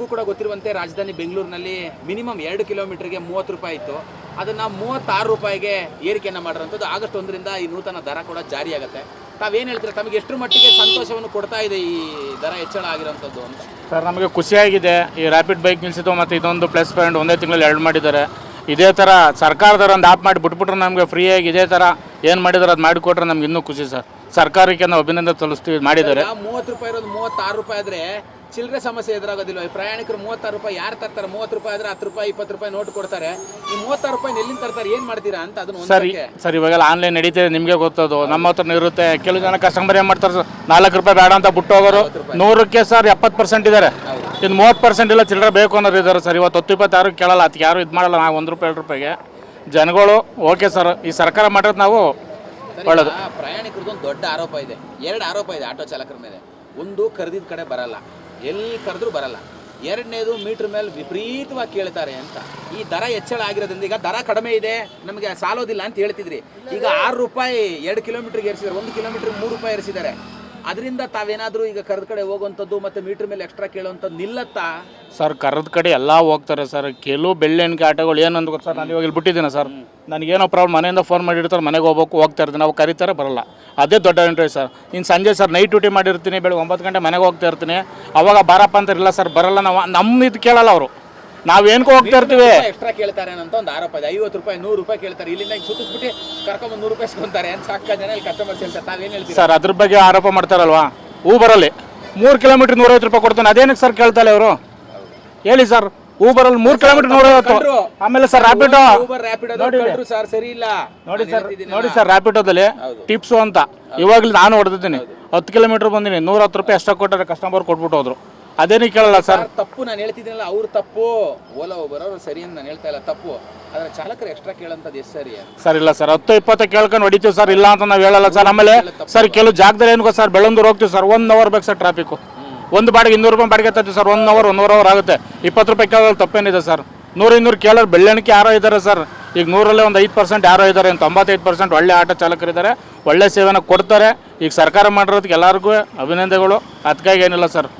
ನಿಮಗೂ ಕೂಡ ಗೊತ್ತಿರುವಂತೆ ರಾಜಧಾನಿ ಬೆಂಗಳೂರಿನಲ್ಲಿ ಮಿನಿಮಮ್ ಎರಡು ಕಿಲೋಮೀಟರ್ಗೆ ಮೂವತ್ತು ರೂಪಾಯಿ ಇತ್ತು. ಅದನ್ನು ಮೂವತ್ತಾರು ರೂಪಾಯಿಗೆ ಏರಿಕೆಯನ್ನು ಮಾಡಿರೋಂಥದ್ದು ಆಗಸ್ಟ್ ಒಂದರಿಂದ ಈ ನೂತನ ದರ ಕೂಡ ಜಾರಿಯಾಗುತ್ತೆ. ತಾವೇನು ಹೇಳ್ತೀರಾ? ತಮಗೆ ಎಷ್ಟರ ಮಟ್ಟಿಗೆ ಸಂತೋಷವನ್ನು ಕೊಡ್ತಾ ಇದೆ ಈ ದರ ಹೆಚ್ಚಳ ಆಗಿರೋಂಥದ್ದು ಅಂತ? ಸರ್, ನಮಗೆ ಖುಷಿಯಾಗಿದೆ. ಈ ರ್ಯಾಪಿಡ್ ಬೈಕ್ ನಿಲ್ಲಿಸಿದ್ದು ಮತ್ತು ಇದೊಂದು ಪ್ಲಸ್ ಪಾಯಿಂಟ್ ಒಂದೇ ತಿಂಗಳಲ್ಲಿ ಎರಡು ಮಾಡಿದ್ದಾರೆ. ಇದೇ ಥರ ಸರ್ಕಾರದವ್ರು ಒಂದು ಆ್ಯಪ್ ಮಾಡಿ ಬಿಟ್ಬಿಟ್ರೆ ನಮಗೆ ಫ್ರೀಯಾಗಿ ಇದೇ ಥರ ಏನು ಮಾಡಿದ್ರೆ ಅದು ಮಾಡಿಕೊಟ್ರೆ ನಮ್ಗೆ ಇನ್ನೂ ಖುಷಿ ಸರ್. ಸರ್ಕಾರಕ್ಕೆ ನಾವು ಅಭಿನಂದನೆ ಸಲ್ಲಿಸ್ತೀವಿ ಮಾಡಿದ್ದಾರೆ. ಮೂವತ್ತು ರೂಪಾಯಿ ಇರೋದು ಮೂವತ್ತಾರು ರೂಪಾಯಿ ಆದರೆ ಚಿಲ್ಲರೆ ಸಮಸ್ಯೆ ಎದುರಾಗೋದಿಲ್ಲ ಈ ಪ್ರಯಾಣಿಕರು ಮೂವತ್ತಾರು ರೂಪಾಯಿ ಯಾರು ತರ್ತಾರೆ? ಮೂವತ್ತು ರೂಪಾಯಿ ಆದರೆ ಹತ್ತು ರೂಪಾಯಿ ಇಪ್ಪತ್ತು ರೂಪಾಯಿ ನೋಟ್ ಕೊಡ್ತಾರೆ. ಈ ಮೂವತ್ತಾರು ರೂಪಾಯಿ ಎಲ್ಲಿಂದ ತರ್ತಾರೆ? ಏನು ಮಾಡ್ತೀರಾ ಅಂತ ಅದನ್ನು ಸರಿ ಸರ್ ಇವಾಗೆಲ್ಲ ಆನ್ಲೈನ್ ನಡೀತಿದೆ ನಿಮಗೆ ಗೊತ್ತದು. ನಮ್ಮ ಹತ್ರ ಇರುತ್ತೆ. ಕೆಲವು ಜನ ಕಸ್ಟಮರ್ ಏನು ಮಾಡ್ತಾರೆ? ಸರ್ ನಾಲ್ಕು ರೂಪಾಯಿ ಬೇಡ ಅಂತ ಬಿಟ್ಟು ಹೋಗೋರು. ನೂರಕ್ಕೆ ಸರ್ ಎಪ್ಪತ್ತು ಪರ್ಸೆಂಟ್ ಇದ್ದಾರೆ. ಇನ್ನು ಮೂವತ್ತು ಪರ್ಸೆಂಟ್ ಇಲ್ಲ ಚಿಲ್ಲರೆ ಬೇಕು ಅನ್ನೋರು ಇದ್ದಾರೆ ಸರ್. ಇವತ್ತು ಹತ್ತು ಇಪ್ಪತ್ತು ಯಾರು ಕೇಳಲ್ಲ. ಅದಕ್ಕೆ ಯಾರು ಇದು ಮಾಡಲ್ಲ. ನಾವು ಒಂದು ರೂಪಾಯಿ ಎರಡು ರೂಪಾಯಿಗೆ. ಜನಗಳು ಓಕೆ ಸರ್. ಈ ಸರ್ಕಾರ ಮಾಡಿರೋದು ನಾವು ಒಳ್ಳೆಯದು ಒಳ್ಳೇದು. ಪ್ರಯಾಣಿಕರದ್ದು ಒಂದು ದೊಡ್ಡ ಆರೋಪ ಇದೆ. ಎರಡು ಆರೋಪ ಇದೆ ಆಟೋ ಚಾಲಕರ ಮೇಲೆ. ಒಂದು ಕರೆದಿದ್ದ ಕಡೆ ಬರಲ್ಲ. ಎಲ್ಲಿ ಕರೆದ್ರೂ ಬರಲ್ಲ. ಎರಡನೇದು ಮೀಟರ್ ಮೇಲೆ ವಿಪರೀತವಾಗಿ ಕೇಳ್ತಾರೆ ಅಂತ. ಈ ದರ ಹೆಚ್ಚಳ ಆಗಿರೋದ್ರಿಂದ ಈಗ ದರ ಕಡಿಮೆ ಇದೆ. ನಮಗೆ ಸಾಲೋದಿಲ್ಲ ಅಂತ ಹೇಳ್ತಿದ್ರಿ. ಈಗ ಆರು ರೂಪಾಯಿ ಎರಡು ಕಿಲೋಮೀಟರ್ಗೆ ಏರಿಸಿದ್ದಾರೆ. ಒಂದು ಕಿಲೋಮೀಟರ್ ಮೂರು ರೂಪಾಯಿ ಏರಿಸಿದ್ದಾರೆ. ಅದರಿಂದ ತಾವೇನಾದರೂ ಈಗ ಕರೆದ ಕಡೆ ಹೋಗುವಂಥದ್ದು ಮತ್ತು ಮೀಟರ್ ಮೇಲೆ ಎಕ್ಸ್ಟ್ರಾ ಕೇಳುವಂಥದ್ದು ನಿಲ್ಲತ್ತಾ? ಸರ್, ಕರೆದ ಕಡೆ ಎಲ್ಲ ಹೋಗ್ತಾರೆ ಸರ್. ಕೆಲವು ಬೆಳ್ಳೆಣಿಕೆ ಆಟೋಗಳು ಗೊತ್ತಾ ಸರ್, ನಾನು ಇವಾಗ ಇಲ್ಲಿ ಬಿಟ್ಟಿದ್ದೀನಿ ಸರ್. ನನಗೇನೋ ಪ್ರಾಬ್ಲಮ್ ಮನೆಯಿಂದ ಫೋನ್ ಮಾಡಿರ್ತಾರೆ, ಮನೆಗೆ ಹೋಗ್ಬೇಕು ಹೋಗ್ತಾ ಇರ್ತೀನಿ ಅವಾಗ ಕರೀತಾರೆ, ಬರಲ್ಲ. ಅದೇ ದೊಡ್ಡ ಇಂಟ್ರೆಸ್ಟ್ ಸರ್. ಇನ್ನು ಸಂಜೆ ಸರ್ ನೈಟ್ ಡ್ಯೂಟಿ ಮಾಡಿರ್ತೀನಿ, ಬೆಳಗ್ಗೆ ಒಂಬತ್ತು ಗಂಟೆ ಮನೆಗೆ ಹೋಗ್ತಾ ಇರ್ತೀನಿ. ಅವಾಗ ಬಾರಪ್ಪ ಅಂತಾರಿಲ್ಲ ಸರ್, ಬರಲ್ಲ, ನಾವು ನಮ್ಮ ಇದು ಕೇಳಲ್ಲ ಅವರು. ನಾವೇನ್ಕೋ ಹೋಗ್ತಾ ಇರ್ತೀವಿ. ಎಕ್ಸ್ಟ್ರಾ ಕೇಳ್ತಾರೆ ಅಂತ ಒಂದು ಆರೋಪ ಇದೆ. ಐವತ್ತು ರೂಪಾಯಿ ನೂರು ರೂಪಾಯಿ ಕೇಳ್ತಾರೆ. ಇಲ್ಲಿಂದ ಹಿಂಗೆ ಸುತ್ತಿಸ್ಬಿಟ್ಟು ಕರ್ಕೊಂಬಂದು ನೂರು ರೂಪಾಯಿ ಇಸ್ಕೊಂತಾರೆ ಅಂತ ಸಾಕ ಜನ ಇಲ್ಲಿ ಕಸ್ಟಮರ್ಸ್ ಹೇಳ್ತಾರೆ ತಾವೇನು ಹೇಳ್ತೀವಿ ಸರ್ ಅದ್ರ ಬಗ್ಗೆ ಆರೋಪ ಮಾಡ್ತಾರಲ್ವಾ? ಊಬರಲ್ಲಿ ಮೂರು ಕಿಲೋಮೀಟರ್ ನೂರೈವತ್ತು ರೂಪಾಯಿ ಕೊಡ್ತಾನೆ. ಅದೇನಕ್ಕೆ ಸರ್ ಕೇಳ್ತಾಳೆ ಅವರು ಹೇಳಿ ಸರ್ ಊಬರಲ್ಲಿ ಮೂರು ಕಿಲೋಮೀಟರ್ ನೂರೈವತ್ತು. ಆಮೇಲೆ ಸರ್ ರ್ಯಾಪಿಡೋ ಊಬರ್ ರ್ಯಾಪಿಡ್ ನೋಡಿ ಸರ್ ಸರಿ ಇಲ್ಲ. ನೋಡಿ ಸರ್ ನೋಡಿ ಸರ್ ರ್ಯಾಪಿಡೋದಲ್ಲಿ ಟಿಪ್ಸು ಅಂತ. ಇವಾಗಲೂ ನಾನು ಹೊಡೆದಿದ್ದೀನಿ. ಹತ್ತು ಕಿಲೋಮೀಟರ್ ಬಂದಿನಿ. ನೂರ ಹತ್ತು ರೂಪಾಯಿ ಎಷ್ಟ ಕೊಟ್ಟರೆ ಕಸ್ಟಮರ್ ಕೊಟ್ಬಿಟ್ಟು ಹೋದ್ರು. ಅದೇನಕ್ಕೆ ಕೇಳಲ್ಲ ಸರ್ ಸರ್, ತಪ್ಪು ನಾನು ಹೇಳ್ತಿದ್ದೀನಲ್ಲ ಅವ್ರ ತಪ್ಪು. ಓಲಾ ಬರೋರು ಸರಿ ಅಂತ ನಾನು ಹೇಳ್ತಾ ಇಲ್ಲ ತಪ್ಪು. ಆದ್ರೆ ಚಾಲಕರು ಎಕ್ಸ್ಟ್ರಾ ಕೇಳಂತದ್ದು ಎಷ್ಟು ಸರಿ ಸರ್ ಇಲ್ಲ ಸರ್ ಹತ್ತು ಇಪ್ಪತ್ತು ಕೇಳ್ಕೊಂಡು ಹೊಡಿತೀವಿ ಸರ್ ಇಲ್ಲ ಅಂತ ನಾವು ಹೇಳಲ್ಲ ಸರ್. ಆಮೇಲೆ ಸರ್ ಕೆಲವು ಜಾಗದಲ್ಲಿ ಏನು ಸರ್ ಬೆಳ್ಳಂದೂರು ಹೋಗ್ತೀವಿ ಸರ್ ಒನ್ ಅವರ್ ಬೇಕು ಸರ್ ಟ್ರಾಫಿಕ್ ಒಂದು ಬಾಡಿಗೆ ಇನ್ನೂರು ರೂಪಾಯಿ ಬಾಡಿಗೆ ತರ್ತೀವಿ sir one hour one hour ಆಗುತ್ತೆ. ಇಪ್ಪತ್ತು ರೂಪಾಯಿ ಕೇಳೋದು ತಪ್ಪೇನಿದೆ ಸರ್. ನೂರು ಇನ್ನೂರು ಕೇಳೋರು ಬೆಳ್ಳಣಿಕೆ ಯಾರೋ ಇದ್ದಾರೆ ಸರ್. ಈಗ ನೂರಲ್ಲೇ ಒಂದು ಐದು ಪರ್ಸೆಂಟ್ ಯಾರೋ ಇದ್ದಾರೆ ತೊಂಬತ್ತೈದು ಪರ್ಸೆಂಟ್ ಒಳ್ಳೆ ಆಟೋ ಚಾಲಕರಿದ್ದಾರೆ ಒಳ್ಳೆ ಸೇವೆನ ಕೊಡ್ತಾರೆ. ಈಗ ಸರ್ಕಾರ ಮಾಡಿರೋದಕ್ಕೆ ಎಲ್ಲರಿಗೂ ಅಭಿನಂದನೆಗಳು. ಅದಕ್ಕಾಗಿ ಏನಿಲ್ಲ ಸರ್.